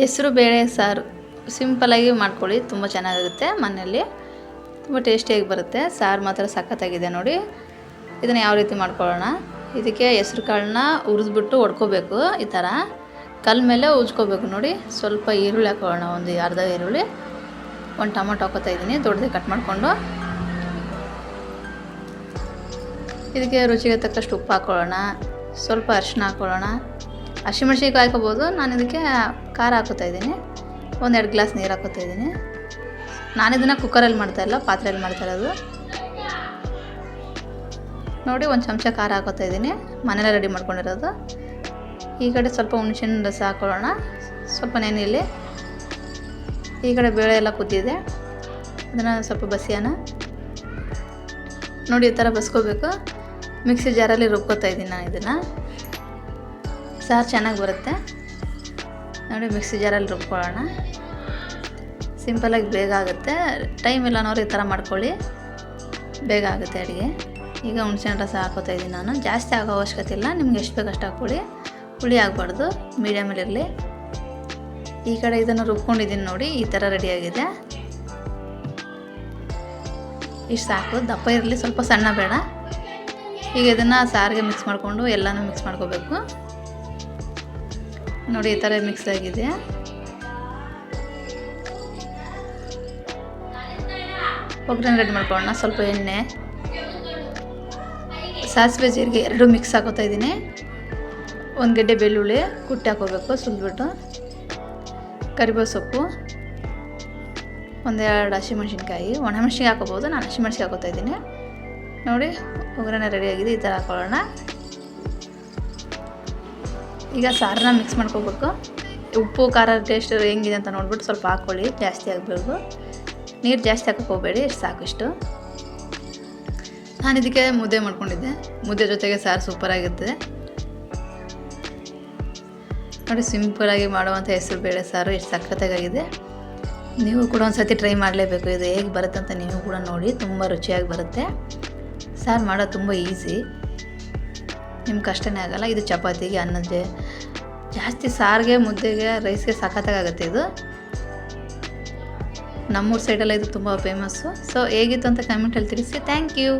ಹೆಸರು ಬೇಳೆ ಸಾರು. ಸಿಂಪಲಾಗಿ ಮಾಡ್ಕೊಳ್ಳಿ, ತುಂಬ ಚೆನ್ನಾಗಿರುತ್ತೆ ಮನೆಯಲ್ಲಿ. ತುಂಬ ಟೇಸ್ಟಿಯಾಗಿ ಬರುತ್ತೆ. ಸಾರು ಮಾತ್ರ ಸಖತ್ತಾಗಿದೆ ನೋಡಿ. ಇದನ್ನು ಯಾವ ರೀತಿ ಮಾಡ್ಕೊಳ್ಳೋಣ? ಇದಕ್ಕೆ ಹೆಸ್ರು ಕಾಳನ್ನ ಹುರಿದ್ಬಿಟ್ಟು ಒಡ್ಕೋಬೇಕು, ಈ ಥರ ಕಲ್ ಮೇಲೆ ಉಜ್ಕೋಬೇಕು ನೋಡಿ. ಸ್ವಲ್ಪ ಈರುಳ್ಳಿ ಹಾಕೊಳ್ಳೋಣ, ಒಂದು ಅರ್ಧ ಈರುಳ್ಳಿ. ಒಂದು ಟೊಮೊಟೊ ಹಾಕೋತಾ ಇದ್ದೀನಿ, ದೊಡ್ಡದೇ ಕಟ್ ಮಾಡಿಕೊಂಡು. ಇದಕ್ಕೆ ರುಚಿಗೆ ತಕ್ಕಷ್ಟು ಉಪ್ಪು ಹಾಕ್ಕೊಳ್ಳೋಣ ಸ್ವಲ್ಪ ಅರಿಶಿನ ಹಾಕ್ಕೊಳ್ಳೋಣ ಹಸಿಮೆಣ್ಸಿನ್ಕಾಯಿ ಹಾಕೋಬೋದು ನಾನು ಇದಕ್ಕೆ ಖಾರ ಹಾಕೋತಾ ಇದ್ದೀನಿ. ಒಂದೆರಡು ಗ್ಲಾಸ್ ನೀರು ಹಾಕೋತಾ ಇದ್ದೀನಿ. ನಾನು ಇದನ್ನು ಕುಕ್ಕರಲ್ಲಿ ಮಾಡ್ತಾ ಇಲ್ಲ, ಪಾತ್ರೆಯಲ್ಲಿ ಮಾಡ್ತಾ ಇರೋದು. ನೋಡಿ, ಒಂದು ಚಮಚ ಖಾರ ಹಾಕೋತಾ ಇದ್ದೀನಿ. ಮನೇಲೆ ರೆಡಿ ಮಾಡ್ಕೊಂಡಿರೋದು. ಈ ಕಡೆ ಸ್ವಲ್ಪ ಹುಣಸಿನ ರಸ ಹಾಕೊಳ್ಳೋಣ. ಸ್ವಲ್ಪ ನೆನೆಯಲ್ಲಿ ಈ ಕಡೆ ಬೇಳೆ ಎಲ್ಲ ಕುದ್ದಿದೆ. ಅದನ್ನು ಸ್ವಲ್ಪ ಬಸಿಯೋಣ. ನೋಡಿ, ಈ ಥರ ಬಸ್ಕೋಬೇಕು. ಮಿಕ್ಸಿ ಜಾರಲ್ಲಿ ರುಬ್ಕೋತಾ ಇದ್ದೀನಿ ನಾನು ಇದನ್ನು. ಸಾರು ಚೆನ್ನಾಗಿ ಬರುತ್ತೆ. ನೋಡಿ, ಮಿಕ್ಸಿ ಜಾರಲ್ಲಿ ರುಬ್ಕೊಳ್ಳೋಣ. ಸಿಂಪಲಾಗಿ ಬೇಗ ಆಗುತ್ತೆ. ಟೈಮ್ ಇಲ್ಲ ಅನ್ನೋರು ಈ ಥರ ಮಾಡ್ಕೊಳ್ಳಿ. ಬೇಗ ಆಗುತ್ತೆ ಅಡುಗೆ. ಈಗ ಹುಣಸೆ ರಸ ಹಾಕೋತಾ ಇದ್ದೀನಿ ನಾನು. ಜಾಸ್ತಿ ಆಗೋ ಅವಶ್ಯಕತೆ ಇಲ್ಲ. ನಿಮ್ಗೆ ಎಷ್ಟು ಬೇಕು ಅಷ್ಟು ಹಾಕ್ಕೊಳ್ಳಿ. ಹುಳಿ ಆಗಬಾರ್ದು. ಮೀಡಿಯಮಲ್ಲಿರಲಿ ಈ ಕಡೆ ಇದನ್ನು ರುಬ್ಕೊಂಡಿದ್ದೀನಿ ನೋಡಿ. ಈ ಥರ ರೆಡಿಯಾಗಿದೆ ಇಷ್ಟು ಸಾಕು. ದಪ್ಪ ಇರಲಿ. ಸ್ವಲ್ಪ ಸಣ್ಣ ಬೇಡ. ಈಗ ಇದನ್ನು ಸಾರಿಗೆ ಮಿಕ್ಸ್ ಮಾಡಿಕೊಂಡು ಎಲ್ಲನೂ ಮಿಕ್ಸ್ ಮಾಡ್ಕೋಬೇಕು. ನೋಡಿ, ಈ ಥರ ಮಿಕ್ಸ್ ಆಗಿದೆ. ಒಗ್ಗರಣೆ ರೆಡಿ ಮಾಡ್ಕೊಳ್ಳೋಣ, ಸ್ವಲ್ಪ ಎಣ್ಣೆ. ಸಾಸಿವೆ ಜೀರಿಗೆ ಎರಡು ಮಿಕ್ಸ್ ಹಾಕೋತಾ ಇದ್ದೀನಿ. ಒಂದು ಗೆಡ್ಡೆ ಬೆಳ್ಳುಳ್ಳಿ, ಕುಟ್ಟಿ ಹಾಕೋಬೇಕು, ಸುಲಿದ್ಬಿಟ್ಟು. ಕರಿಬೇವು ಸೊಪ್ಪು. ಒಂದೆರಡು ಹಸಿಮೆಣ್ಸಿನ್ಕಾಯಿ. ಒಣಮೆಣ್ಸಿನ್ಕಾಯಿ ಹಾಕೋಬೋದು ನಾನು ಹಸಿಮೆಣ್ಸಿಗೆ ಹಾಕೋತಾ ಇದ್ದೀನಿ. ನೋಡಿ, ಒಗ್ಗರಣೆ ರೆಡಿಯಾಗಿದೆ ಈ ಥರ ಹಾಕೊಳ್ಳೋಣ. ಈಗ ಸಾರನ್ನ ಮಿಕ್ಸ್ ಮಾಡ್ಕೋಬೇಕು. ಉಪ್ಪು, ಖಾರ ಟೇಸ್ಟ್ ಹೆಂಗಿದೆ ಅಂತ ನೋಡ್ಬಿಟ್ಟು ಸ್ವಲ್ಪ ಹಾಕ್ಕೊಳ್ಳಿ. ಜಾಸ್ತಿ ಆಗಬೇಕು ನೀರು ಜಾಸ್ತಿ ಹಾಕಕ್ಕೆ ಹೋಗಬೇಡಿ, ಸಾಕಿಷ್ಟು. ನಾನು ಇದಕ್ಕೆ ಮುದ್ದೆ ಮಾಡ್ಕೊಂಡಿದ್ದೆ. ಮುದ್ದೆ ಜೊತೆಗೆ ಸಾರು ಸೂಪರಾಗಿರ್ತದೆ ನೋಡಿ ಸಿಂಪಲಾಗಿ ಮಾಡುವಂಥ ಹೆಸರು ಬೇಳೆ ಸಾರು, ಎಷ್ಟು ಸಖತ್ತಾಗಿದೆ. ನೀವು ಕೂಡ ಒಂದು ಸರ್ತಿ ಟ್ರೈ ಮಾಡಲೇಬೇಕು. ಇದು ಹೇಗೆ ಬರುತ್ತೆ ಅಂತ ನೀವು ಕೂಡ ನೋಡಿ, ತುಂಬ ರುಚಿಯಾಗಿ ಬರುತ್ತೆ. ಸಾರು ಮಾಡೋದು ತುಂಬ ಈಸಿ ನಿಮ್ಮ ಕಷ್ಟನೇ ಆಗಲ್ಲ, ಇದು ಚಪಾತಿಗೆ ಅನ್ನಕ್ಕೆ ಜಾಸ್ತಿ ಸಾರಿಗೆ, ಮುದ್ದೆಗೆ ರೈಸ್ಗೆ ಸಖತ್ತಾಗುತ್ತೆ ಇದು. ನಮ್ಮೂರ ಸೈಡೆಲ್ಲ ಇದು ತುಂಬ ಫೇಮಸ್ಸು ಸೊ ಹೇಗಿತ್ತು ಅಂತ ಕಮೆಂಟಲ್ಲಿ ತಿಳಿಸಿ. Thank you